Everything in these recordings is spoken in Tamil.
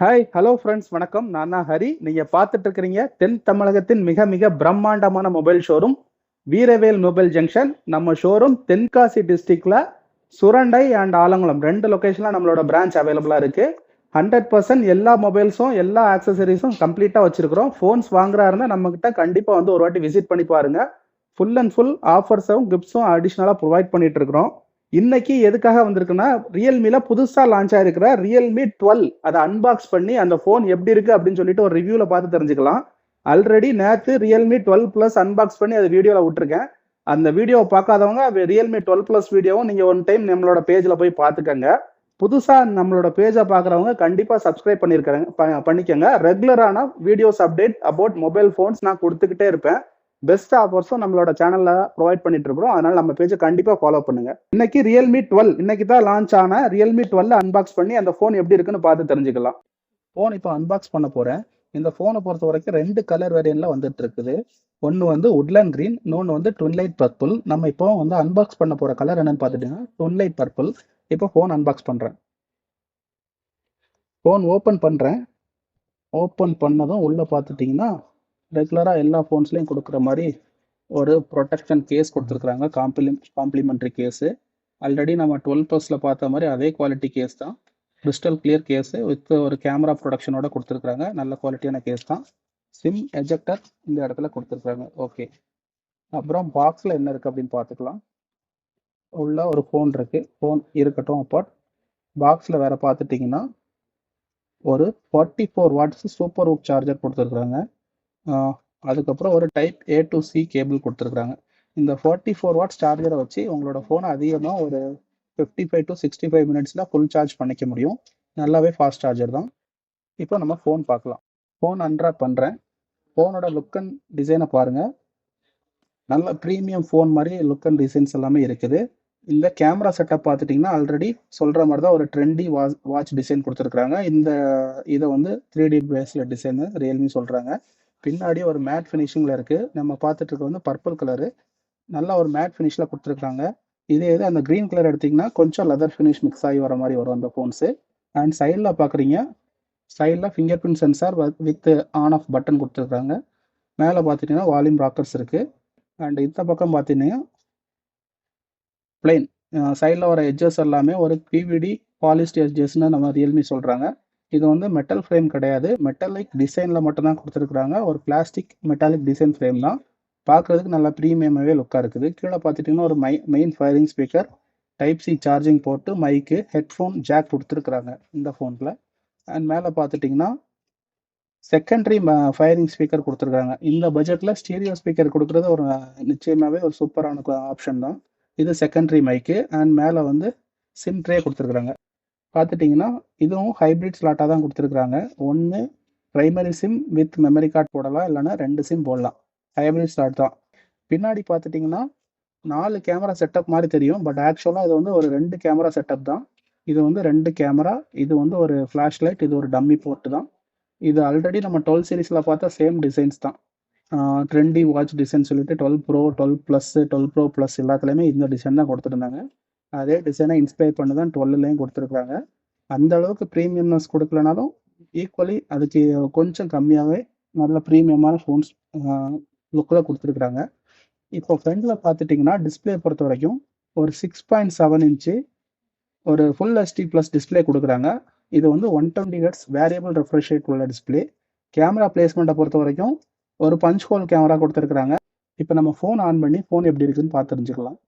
ஹாய் ஹலோ ஃப்ரெண்ட்ஸ் வணக்கம். நான் தான் ஹரி. நீங்க பார்த்துட்டு இருக்கிறீங்க தென் தமிழகத்தின் மிக மிக பிரம்மாண்டமான mobile showroom Veeravel mobile junction நம்ம ஷோரூம் தென்காசி டிஸ்ட்ரிக்ட்ல சுரண்டை அண்ட் ஆலங்குளம். ரெண்டு லொக்கேஷன்ல நம்மளோட பிரான்ச் அவைலபிளா இருக்கு. ஹண்ட்ரட் பர்சன்ட் எல்லா மொபைல்ஸும் எல்லா ஆக்சசரிஸும் கம்ப்ளீட்டா வச்சிருக்கிறோம். ஃபோன்ஸ் வாங்குறா இருந்தால் நம்ம கிட்ட கண்டிப்பா வந்து ஒரு வாட்டி விசிட் பண்ணி பாருங்க. ஃபுல் அண்ட் ஃபுல் ஆஃபர்ஸும் கிஃப்ட்ஸும் அடிஷ்னலாக ப்ரொவைட் பண்ணிட்டு இருக்கிறோம் இன்னைக்கு எதுக்காக வந்திருக்குன்னா ரியல்மில புதுசா லான்ச் ஆயிருக்கிற ரியல்மி டுவெல் அதை அன்பாக்ஸ் பண்ணி அந்த ஃபோன் எப்படி இருக்கு அப்படின்னு சொல்லிட்டு ஒரு ரிவ்யூல பார்த்து தெரிஞ்சுக்கலாம். ஆல்ரெடி நேற்று ரியல்மி டுவெல் பிளஸ் அன்பாக்ஸ் பண்ணி அதை வீடியோல விட்டுருக்கேன். அந்த வீடியோவை பார்க்காதவங்க ரியல்மி டுவெல் பிளஸ் வீடியோவும் நீங்க ஒன் டைம் நம்மளோட பேஜ்ல போய் பார்த்துக்கங்க. புதுசா நம்மளோட பேஜை பார்க்குறவங்க கண்டிப்பா சப்ஸ்கிரைப் பண்ணிருக்காங்க ப- பண்ணிக்கங்க. ரெகுலரான videos update about mobile phones நான் கொடுத்துக்கிட்டே இருப்பேன். பெஸ்ட் ஆஃபர்ஸும் நம்மளோட சேனல்ல ப்ரொவைட் பண்ணிட்டு இருக்கிறோம் அதனால நம்ம பேஜை கண்டிப்பா ஃபாலோ பண்ணுங்க. இன்னைக்கு ரியல்மி டுவெல் இன்னைக்கு தான் லான்ச் ஆன ரியல்மி டுவெல் அன்பாக்ஸ் பண்ணி அந்த ஃபோன் எப்படி இருக்குன்னு பார்த்து தெரிஞ்சுக்கலாம். ஃபோன் இப்போ அன்பாக்ஸ் பண்ண போறேன். இந்த ஃபோனை பொறுத்த வரைக்கும் ரெண்டு கலர் வேரியன்ட்ல வந்துட்டு இருக்குது. ஒன்று வந்து உட்லன் கிரீன் இன்னொன்று வந்து ட்வின்லைட் பர்பிள் நம்ம இப்போ வந்து அன்பாக்ஸ் பண்ண போற கலர் என்னன்னு பார்த்துட்டீங்கன்னா ட்வின்லைட் பர்பிள் இப்போ ஃபோன் அன்பாக்ஸ் பண்றேன். ஃபோன் ஓப்பன் பண்றேன். ஓப்பன் பண்ணதும் உள்ள பார்த்துட்டிங்கன்னா ரெகுலராக எல்லா ஃபோன்ஸ்லையும் கொடுக்குற மாதிரி ஒரு ப்ரொடெக்ஷன் கேஸ் கொடுத்துருக்குறாங்க. காம்ப்ளி காம்ப்ளிமெண்ட்ரி கேஸு ஆல்ரெடி நம்ம டுவெல் ப்ளஸில் பார்த்த மாதிரி அதே குவாலிட்டி கேஸ் தான். கிறிஸ்டல் கிளியர் கேஸு வித் ஒரு கேமரா ப்ரொடக்ஷனோட கொடுத்துருக்குறாங்க. நல்ல குவாலிட்டியான கேஸ் தான். சிம் எஜெக்டர் இந்த இடத்துல கொடுத்துருக்குறாங்க. ஓகே அப்புறம் பாக்ஸில் என்ன இருக்குது அப்படின்னு பார்த்துக்கலாம். உள்ள ஒரு ஃபோன் இருக்குது ஃபோன் இருக்கட்டும் அப்பாட் பாக்ஸில் வேறு பார்த்துட்டிங்கன்னா ஒரு forty four watts super VOOC charger கொடுத்துருக்குறாங்க. அதுக்கப்புறம் ஒரு type A to C cable கொடுத்துருக்குறாங்க. இந்த ஃபார்ட்டி ஃபோர் வாட்ஸ் சார்ஜரை வச்சு உங்களோட ஃபோனை அதிகமாக ஒரு fifty five to sixty five மினிட்ஸில் ஃபுல் சார்ஜ் பண்ணிக்க முடியும். நல்லாவே ஃபாஸ்ட் சார்ஜர் தான். இப்போ நம்ம ஃபோன் பார்க்கலாம். ஃபோன் அன்ராப் பண்ணுறேன் ஃபோனோட லுக் அண்ட் டிசைனை பாருங்கள் நல்ல ப்ரீமியம் ஃபோன் மாதிரி லுக் அண்ட் டிசைன்ஸ் எல்லாமே இருக்குது. இந்த கேமரா செட்டப் பார்த்துட்டிங்கன்னா ஆல்ரெடி சொல்கிற மாதிரி தான் ஒரு ட்ரெண்டி வாட்ச் வாட்ச் டிசைன் கொடுத்துருக்குறாங்க. இந்த இதை வந்து த்ரீ டி பேஸில் டிசைனு ரியல்மி சொல்கிறாங்க பின்னாடி ஒரு மேட் ஃபினிஷிங்கில் இருக்குது நம்ம பார்த்துட்டு இருக்க வந்து பர்பிள் கலரு நல்ல ஒரு மேட் ஃபினிஷில் கொடுத்துருக்காங்க. இதே இது அந்த க்ரீன் கலர் எடுத்திங்கன்னா கொஞ்சம் லெதர் ஃபினிஷ் மிக்ஸ் ஆகி வர மாதிரி வரும் அந்த ஃபோன்ஸு அண்ட் சைடில் பார்க்குறீங்க. சைடில் fingerprint sensor with on off button கொடுத்துருக்காங்க. மேலே பார்த்துட்டிங்கன்னா வால்யூம் ராக்கர்ஸ் இருக்குது அண்ட் இந்த பக்கம் பார்த்தீங்கன்னா பிளைன் சைடில் வர எட்ஜஸ் எல்லாமே ஒரு பிவிடி பாலிஸ்ட் எட்ஜஸ்னு நம்ம ரியல்மி சொல்கிறாங்க இது வந்து மெட்டல் ஃப்ரேம் கிடையாது. மெட்டலிக் டிசைனில் மட்டும்தான் கொடுத்துருக்குறாங்க. ஒரு பிளாஸ்டிக் மெட்டாலிக் டிசைன் ஃப்ரேம் தான். பார்க்குறதுக்கு நல்லா ப்ரீமியமாகவே லுக்காக இருக்குது. கீழே பார்த்துட்டிங்கன்னா ஒரு my main firing speaker type C charging port mic headphone jack கொடுத்துருக்குறாங்க இந்த ஃபோனில் அண்ட் மேலே பார்த்துட்டிங்கன்னா செகண்டரி ஃபயரிங் ஸ்பீக்கர் கொடுத்துருக்காங்க இந்த பட்ஜெட்டில் ஸ்டீரியோ ஸ்பீக்கர் கொடுக்குறது ஒரு நிச்சயமாகவே ஒரு சூப்பரான ஆப்ஷன் தான். இது செகண்டரி மைக்கு அண்ட் மேலே வந்து சிம் ட்ரே கொடுத்துருக்குறாங்க. பார்த்துட்டிங்கன்னா இதுவும் ஹைப்ரிட் ஸ்லாட்டாக தான் கொடுத்துருக்குறாங்க. ஒன்று primary SIM with memory card போடலாம் இல்லைன்னா ரெண்டு சிம் போடலாம். ஹைப்ரிட் ஸ்லாட் தான். பின்னாடி பார்த்துட்டிங்கன்னா நாலு கேமரா செட்டப் மாதிரி தெரியும் பட் ஆக்சுவலாக இது வந்து ஒரு ரெண்டு கேமரா செட்டப் தான். இது வந்து ரெண்டு கேமரா இது வந்து ஒரு ஃப்ளாஷ் லைட் இது ஒரு டம்மி போர்ட்டு தான். இது ஆல்ரெடி நம்ம டுவெல் சீரீஸில் பார்த்தா சேம் டிசைன்ஸ் தான். ட்ரெண்டி வாட்ச் டிசைன் சொல்லிட்டு twelve pro twelve plus twelve pro plus எல்லாத்துலேயுமே இந்த டிசைன் தான் கொடுத்துருந்தாங்க. அதே டிசைனை இன்ஸ்பயர் பண்ணி தான் டுவெல்லையும் கொடுத்துருக்குறாங்க. அந்த அளவுக்கு ப்ரீமியம்னஸ் கொடுக்கலனாலும் ஈக்குவலி அதுக்கு கொஞ்சம் கம்மியாகவே நல்ல ப்ரீமியமான ஃபோன்ஸ் லுக்கில் கொடுத்துருக்குறாங்க. இப்போ ஃப்ரண்டில் பார்த்துட்டிங்கன்னா டிஸ்பிளே பொறுத்த வரைக்கும் ஒரு சிக்ஸ் பாயிண்ட் செவன் இன்ச்சு ஒரு ஃபுல் ஹெச்டி ப்ளஸ் டிஸ்பிளே கொடுக்குறாங்க. இது வந்து one twenty hertz variable refresh rate உள்ள டிஸ்பிளே கேமரா பிளேஸ்மெண்ட்டை பொறுத்த வரைக்கும் ஒரு பஞ்ச் ஹோல் கேமரா கொடுத்துருக்குறாங்க. இப்போ நம்ம ஃபோன் ஆன் பண்ணி ஃபோன் எப்படி இருக்குன்னு பார்த்து தெரிஞ்சுக்கலாம்.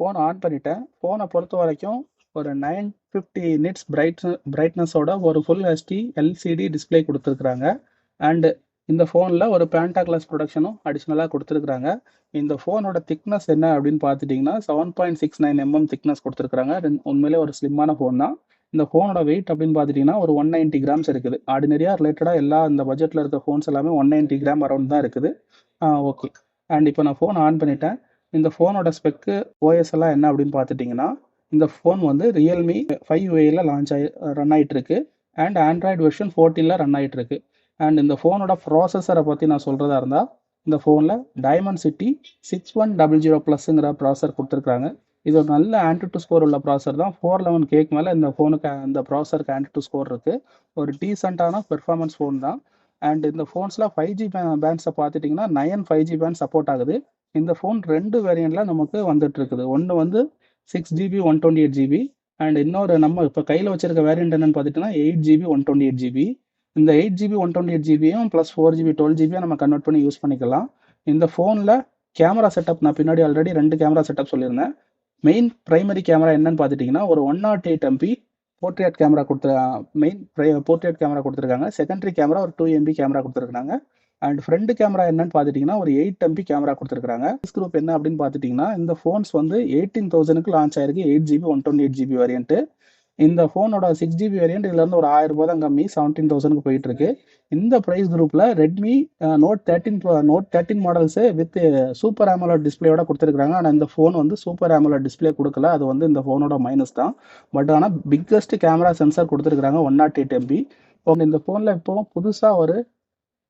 ஃபோனை ஆன் பண்ணிட்டேன். ஃபோனை பொறுத்த வரைக்கும் ஒரு நைன் ஃபிஃப்டி நிட்ஸ் பிரைட் பிரைட்னஸோட ஒரு ஃபுல் ஹெச்டி எல்சிடி டிஸ்பிளே கொடுத்துருக்குறாங்க. அண்டு இந்த ஃபோனில் ஒரு பேண்டா கிளாஸ் ப்ரொடக்ஷனும் அடிஷ்னலாக கொடுத்துருக்குறாங்க. இந்த ஃபோனோட திக்னஸ் என்ன அப்படின்னு பார்த்துட்டிங்கன்னா seven point six nine M M thickness கொடுத்துருக்குறாங்க. உண்மையிலே ஒரு ஸ்லிம்மான ஃபோன் தான். இந்த ஃபோனோட வெயிட் அப்படின்னு பார்த்துட்டிங்கன்னா ஒரு ஒன் நைன்ட்டி கிராம்ஸ் இருக்குது. ஆர்டினரியாக ரிலேட்டடாக எல்லா இந்த பட்ஜெட்டில் இருக்க ஃபோன்ஸ் எல்லாமே ஒன் நைன்ட்டி கிராம் அரௌண்ட் தான் இருக்குது. ஓகே அண்ட் இப்போ நான் ஃபோன் ஆன் பண்ணிட்டேன். இந்த ஃபோனோட ஸ்பெக்கு ஓஎஸ் எல்லாம் என்ன அப்படின்னு பார்த்துட்டிங்கன்னா இந்த ஃபோன் வந்து ரியல்மி ஃபைவ் ஏயில் லான்ச் ஆகி ரன் ஆகிட்டுருக்கு அண்ட் ஆண்ட்ராய்டு வெர்ஷன் ஃபோர்டீனில் ரன் ஆகிட்டு அண்ட் இந்த ஃபோனோட ப்ராசஸரை பற்றி நான் சொல்கிறதா இருந்தால் இந்த ஃபோனில் Dimensity six one double zero ப்ளஸ்ஸுங்கிற processor கொடுத்துருக்காங்க இது ஒரு நல்ல ஆண்ட்ராய்ட் டு ஸ்கோர் உள்ள ப்ராசர் தான். ஃபோர் லெவன் கேக்கு மேலே இந்த ஃபோனுக்கு இந்த ப்ராசருக்கு ஆண்ட்ராய்ட் டு ஸ்கோர் இருக்குது ஒரு டீசெண்டான பெர்ஃபார்மன்ஸ் ஃபோன் தான். அண்ட் இந்த ஃபோன்ஸில் ஃபைவ் ஜி பேண்ட்ஸை பார்த்துட்டிங்கன்னா nine five G band support ஆகுது. இந்த ஃபோன் ரெண்டு வேரியண்ட்டில் நமக்கு வந்துட்டு இருக்குது ஒன்று வந்து six GB one twenty eight GB and இன்னொரு நம்ம இப்போ கையில் வச்சிருக்க வேரியண்ட் என்னன்னு பார்த்துட்டிங்கன்னா eight GB one twenty eight GB இந்த eight GB one twenty eight ஜிபியும் plus four GB twelve ஜிபியும் நம்ம கன்வெர்ட் பண்ணி யூஸ் பண்ணிக்கலாம். இந்த ஃபோனில் கேமரா செட்டப் நான் பின்னாடி ஆல்ரெடி ரெண்டு கேமரா செட்டப் சொல்லியிருந்தேன். மெயின் பிரைமரி கேமரா என்னன்னு பார்த்துட்டிங்கன்னா ஒரு one naught eight MP portrait camera கொடுத்து மெயின் போர்ட்ரேட் கேமரா கொடுத்துருக்காங்க. செகண்டரி கேமரா ஒரு டூ எம்பி கேமரா கொடுத்துருக்காங்க அண்ட் ஃப்ரண்ட் கேமரா என்னன்னு பார்த்துட்டிங்கன்னா ஒரு எயிட் எம்பி கேமரா கொடுத்துருக்காங்க குரூப் என்ன அப்படின்னு பார்த்துட்டிங்கன்னா இந்த ஃபோன்ஸ் வந்து எயிட்டீன் தௌசண்ட்க்கு லான்ச் ஆயிருக்கு eight GB one twenty eight GB variant இந்த ஃபோனோட சிக்ஸ் ஜிபி வேரியன்ட் இதுலேருந்து ஒரு ஆயிரம் ரூபாய் தான் கம்மி செவன்டீன் தௌசண்ட்க்கு போயிட்டு இருக்கு. இந்த ப்ரைஸ் குரூப்பில் Redmi Note thirteen Note thirteen models with super AMOLED டிஸ்பிளேயோட கொடுத்துருக்காங்க ஆனால் இந்த ஃபோன் வந்து சூப்பர் ஆமலர் டிஸ்பிளே கொடுக்கல. அது வந்து இந்த ஃபோனோட மைனஸ் தான். பட் ஆனால் பிக்கஸ்ட் கேமரா சென்சார் கொடுத்துருக்காங்க ஒன் நாட் எயிட் எம்பி இந்த ஃபோனில் இப்போ புதுசாக ஒரு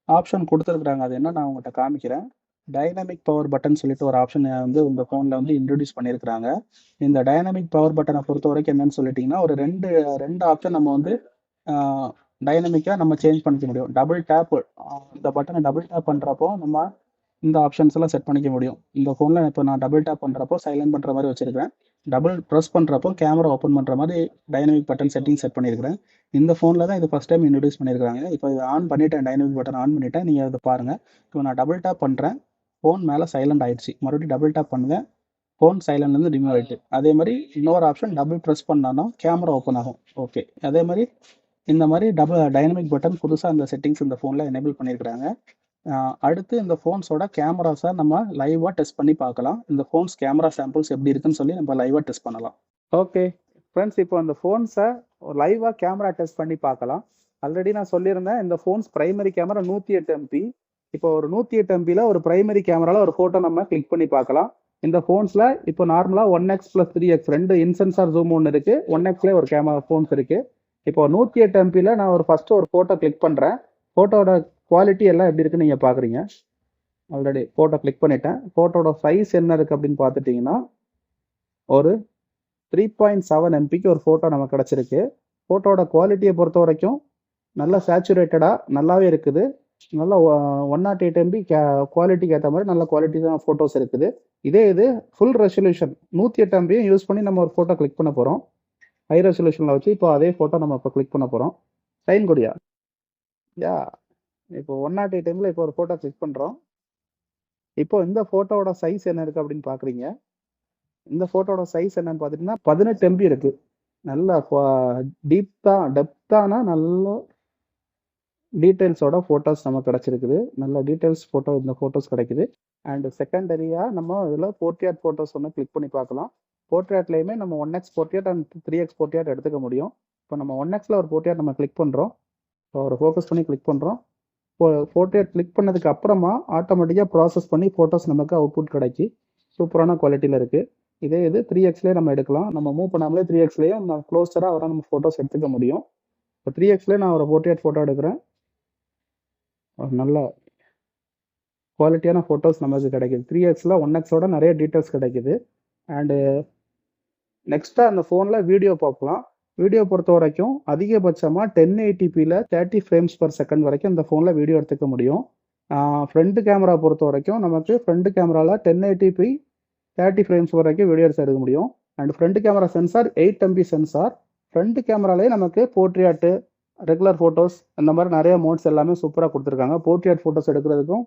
ஆப்ஷன் கொடுத்துருக்குறாங்க. அது என்ன நான் உங்கள்கிட்ட காமிக்கிறேன். டைனமிக் பவர் பட்டன் சொல்லிட்டு ஒரு ஆப்ஷன் வந்து இந்த ஃபோனில் வந்து இன்ட்ரடியூஸ் பண்ணியிருக்கிறாங்க. இந்த டைனமிக் பவர் பட்டனை பொறுத்த வரைக்கும் என்னன்னு சொல்லிட்டிங்கன்னா ஒரு ரெண்டு ரெண்டு ஆப்ஷன் நம்ம வந்து டைனமிக்காக நம்ம சேஞ்ச் பண்ணிக்க முடியும். டபுள் டேப் இந்த பட்டனை டபுள் டேப் பண்ணுறப்போ நம்ம இந்த ஆப்ஷன்ஸ் எல்லாம் செட் பண்ணிக்க முடியும். இந்த ஃபோனில் இப்போ நான் டபுள் டேப் பண்ணுறப்போ சைலண்ட் பண்ணுற மாதிரி வச்சுருக்கிறேன். டபுள் ப்ரெஸ் பண்ணுறப்போ கேமரா ஓப்பன் பண்ணுற மாதிரி டைனமிக் பட்டன் செட்டிங் செட் பண்ணியிருக்கிறேன் இந்த ஃபோனில் தான் இது ஃபஸ்ட் டைம் இன்ட்ரடியூஸ் பண்ணியிருக்காங்க இப்போ இது ஆன் பண்ணிட்டேன் டைனமிக் பட்டன் ஆன் பண்ணிட்டேன். நீங்கள் அதை பாருங்கள் இப்போ நான் டபுள் டேப் பண்ணுறேன் ஃபோன் மேலே சைலண்ட் ஆயிடுச்சு. மறுபடியும் டபுள் டேப் பண்ணுவேன் ஃபோன் சைலண்ட்லேருந்து ரிமூவ் ஆகிட்டு அதே மாதிரி இன்னொரு ஆப்ஷன் டபுள் ப்ரெஸ் பண்ணாலும் கேமரா ஓப்பன் ஆகும். ஓகே அதே மாதிரி இந்த மாதிரி டபுள் டைனமிக் பட்டன் புதுசாக அந்த செட்டிங்ஸ் இந்த ஃபோனில் எனேபிள் பண்ணியிருக்கிறாங்க அடுத்து இந்த ஃபோன்ஸோட கேமராஸை நம்ம லைவாக டெஸ்ட் பண்ணி பார்க்கலாம். இந்த ஃபோன்ஸ் கேமரா சாம்பிள்ஸ் எப்படி இருக்குன்னு சொல்லி நம்ம லைவாக டெஸ்ட் பண்ணலாம். ஓகே ஃப்ரெண்ட்ஸ் இப்போ அந்த ஃபோன்ஸை லைவாக கேமரா டெஸ்ட் பண்ணி பார்க்கலாம். ஆல்ரெடி நான் சொல்லியிருந்தேன் இந்த ஃபோன்ஸ் பிரைமரி கேமரா நூற்றி எட்டு எம்பி இப்போ ஒரு நூற்றி எட்டு எம்பியில் ஒரு பிரைமரி கேமராவில் ஒரு ஃபோட்டோ நம்ம கிளிக் பண்ணி பார்க்கலாம். இந்த ஃபோன்ஸில் இப்போ நார்மலாக one X plus three X ரெண்டு இன்சென்சார் ஜூம் ஒன்று இருக்குது ஒன் எக்ஸ்லேயே ஒரு கேமரா ஃபோன்ஸ் இருக்குது இப்போ நூற்றி எட்டு எம்பியில் நான் ஒரு ஃபஸ்ட்டு ஒரு ஃபோட்டோ கிளிக் பண்ணுறேன் ஃபோட்டோட குவாலிட்டி எல்லாம் எப்படி இருக்குன்னு நீங்கள் பார்க்குறீங்க ஆல்ரெடி ஃபோட்டோ கிளிக் பண்ணிட்டேன். ஃபோட்டோட சைஸ் என்ன இருக்குது அப்படின்னு பார்த்துட்டிங்கன்னா ஒரு த்ரீ பாயிண்ட் செவன் எம்பிக்கு ஒரு ஃபோட்டோ நமக்கு கிடச்சிருக்கு. ஃபோட்டோட குவாலிட்டியை பொறுத்த வரைக்கும் நல்லா சேச்சுரேட்டடாக நல்லாவே இருக்குது. நல்ல ஒன் நாட் எயிட் எம்பி கே குவாலிட்டிக்கு ஏற்ற மாதிரி நல்ல குவாலிட்டி தான் ஃபோட்டோஸ் இருக்குது. இதே இது ஃபுல் ரெசல்யூஷன் நூற்றி எட்டு எம்பியும் யூஸ் பண்ணி நம்ம ஒரு ஃபோட்டோ கிளிக் பண்ண போகிறோம் ஹை ரெசல்யூஷனில் வச்சு இப்போ அதே ஃபோட்டோ நம்ம இப்போ கிளிக் பண்ண போகிறோம் சைன் கொடியா? யா இப்போ ஒன் நாட் எயிட் எம்பில் இப்போ ஒரு ஃபோட்டோ கிளிக் பண்ணுறோம் இப்போ இந்த ஃபோட்டோவோட சைஸ் என்ன இருக்குது அப்படின்னு பார்க்குறீங்க இந்த ஃபோட்டோட சைஸ் என்னன்னு பார்த்துட்டிங்கன்னா பதினெட்டு எம்பி இருக்குது நல்ல டீப்தான் டெப்த்தான நல்ல டீட்டெயில்ஸோட ஃபோட்டோஸ் நம்ம கிடச்சிருக்குது. நல்ல டீட்டெயில்ஸ் ஃபோட்டோ இந்த ஃபோட்டோஸ் கிடைக்குது. அண்ட் செகண்டரியாக நம்ம இதில் போர்ட்ரேட் ஃபோட்டோஸ் ஒன்று கிளிக் பண்ணி பார்க்கலாம். போர்ட்ரேட்லேயுமே நம்ம one X portrait and three X portrait எடுத்துக்க முடியும். இப்போ நம்ம ஒன் எக்ஸில் ஒரு போர்ட்ரேட் நம்ம கிளிக் பண்ணுறோம் இப்போ ஒரு ஃபோக்கஸ் பண்ணி கிளிக் பண்ணுறோம் இப்போ கிளிக் பண்ணதுக்கு அப்புறமா ஆட்டோமேட்டிக்காக ப்ராசஸ் பண்ணி ஃபோட்டோஸ் நமக்கு அவுட்புட் கிடைக்கி சூப்பரான குவாலிட்டியில் இருக்குது இதே இது த்ரீ எக்ஸ்லேயே நம்ம எடுக்கலாம். நம்ம மூவ் பண்ணாமலே த்ரீ எக்ஸ்லேயும் நம்ம க்ளோஸராக அவரை நம்ம ஃபோட்டோஸ் எடுத்துக்க முடியும். இப்போ த்ரீ எக்ஸ்லேயே நான் ஒரு போர்ட்ரேட் ஃபோட்டோ எடுக்கிறேன். ஒரு நல்ல குவாலிட்டியான ஃபோட்டோஸ் நமக்கு கிடைக்குது. த்ரீ எக்ஸில் ஒன் எக்ஸோட நிறைய டீட்டெயில்ஸ் கிடைக்குது. அண்டு நெக்ஸ்ட்டாக அந்த ஃபோனில் வீடியோ பார்க்கலாம். வீடியோ பொறுத்த வரைக்கும் அதிகபட்சமாக டென் எயிட்டிபியில் தேர்ட்டி ஃப்ரேம்ஸ் பர் செகண்ட் வரைக்கும் இந்த ஃபோனில் வீடியோ எடுத்துக்க முடியும். ஃப்ரண்ட் கேமரா பொறுத்த வரைக்கும் நமக்கு ஃப்ரண்ட் கேமராவில் ten eighty P thirty frames வரைக்கும் வீடியோ எடுக்க முடியும். And front camera sensor eight MP sensor front கேமராலே நமக்கு போர்ட்ரியாட்டு ரெகுலர் ஃபோட்டோஸ் அந்த மாதிரி நிறைய மோட்ஸ் எல்லாமே சூப்பராக கொடுத்துருக்காங்க. போர்ட்ரியாட் ஃபோட்டோஸ் எடுக்கிறதுக்கும்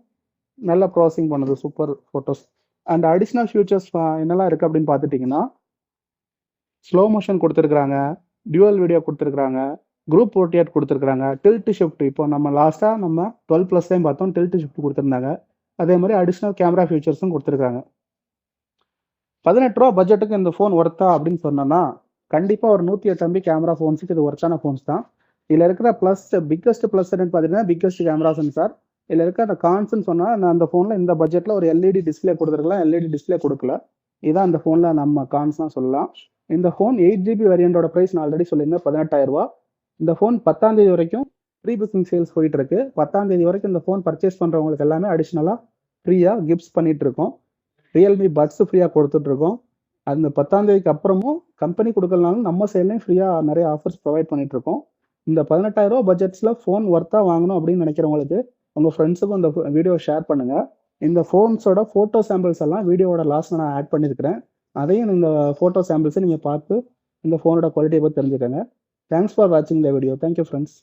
நல்ல ப்ராசஸிங் பண்ணுது super photos and additional features என்னெல்லாம் இருக்குது அப்படின்னு பார்த்துட்டிங்கன்னா ஸ்லோ மோஷன் கொடுத்துருக்குறாங்க. டியூவல் வீடியோ கொடுத்துருக்குறாங்க. குரூப் ஓட்டியாட் கொடுத்துருக்குறாங்க. டில்ட் ஷிஃப்ட் இப்போ நம்ம லாஸ்ட்டாக நம்ம டுவெல் ப்ளஸ் டைம் பார்த்தோம் டில்ட் ஷிஃப்ட் கொடுத்துருந்தாங்க. அதே மாதிரி அடிஷ்னல் கேமரா ஃபியூச்சர்ஸும் கொடுத்துருக்காங்க. பதினெட்டு ரூபா பட்ஜெட்டுக்கு இந்த ஃபோன் ஒர்த்தா அப்படின்னு சொன்னோம்னா கண்டிப்பாக ஒரு நூற்றி எட்டு எம்பி கேமரா ஃபோன்ஸுக்கு இது ஒர்த்தான ஃபோன்ஸ் தான். இதில் இருக்கிற ப்ளஸ் பிக்கஸ்ட் ப்ளஸ் என்னன்னு பார்த்தீங்கன்னா பிக்கஸ்ட் கேமரா சென்சார் இதில் இருக்க அந்த கான்ஸ்ன்னு சொன்னால் நான் அந்த ஃபோனில் இந்த பட்ஜெட்டில் ஒரு எல்இடி டிஸ்பிளே கொடுத்துருக்கலாம் எல்இடி டிஸ்பிளே கொடுக்கல. இதான் அந்த ஃபோனில் நம்ம கான்ஸ்லாம் சொல்லலாம். இந்த ஃபோன் எயிட் ஜிபி வேரியண்டோட ப்ரைஸ் நான் ஆல்ரெடி சொல்லியிருந்தேன் பதினெட்டாயிரரூபா இந்த ஃபோன் பத்தாம் தேதி வரைக்கும் ப்ரீ புக்கிங் சேல்ஸ் போயிட்டு இருக்கு பத்தாம் தேதி வரைக்கும் இந்த ஃபோன் பர்ச்சேஸ் பண்ணுறவங்களுக்கு எல்லாமே அடிஷ்னலாக ஃப்ரீயாக கிஃப்ட்ஸ் பண்ணிட்டு இருக்கோம் ரியல்மி பட்ஸ் ஃப்ரீயாக கொடுத்துட்ருக்கோம் அந்த பத்தாம் தேதிக்கு அப்புறமும் கம்பெனி கொடுக்கலனாலும் நம்ம சைட்லேயும் ஃப்ரீயாக நிறைய ஆஃபர்ஸ் ப்ரொவைட் பண்ணிட்டு இருக்கோம் இந்த பதினெட்டாயிரரூபா பட்ஜெட்ஸில் ஃபோன் ஒர்த்தாக வாங்கணும் அப்படின்னு நினைக்கிறவங்களுக்கு உங்கள் ஃப்ரெண்ட்ஸுக்கும் இந்த வீடியோ ஷேர் பண்ணுங்கள் இந்த ஃபோன்ஸோட ஃபோட்டோ சாம்பிள்ஸ் எல்லாம் வீடியோவோட லாஸ்ட்டில் நான் ஆட் பண்ணியிருக்கிறேன் அதையும் இந்த ஃபோட்டோ சாம்பிள்ஸை நீங்கள் பார்த்து இந்த ஃபோனோட குவாலிட்டியை பற்றி தெரிஞ்சுக்கோங்க. தேங்க்ஸ் ஃபார் வாட்சிங் த வீடியோ தேங்க்யூ ஃப்ரெண்ட்ஸ்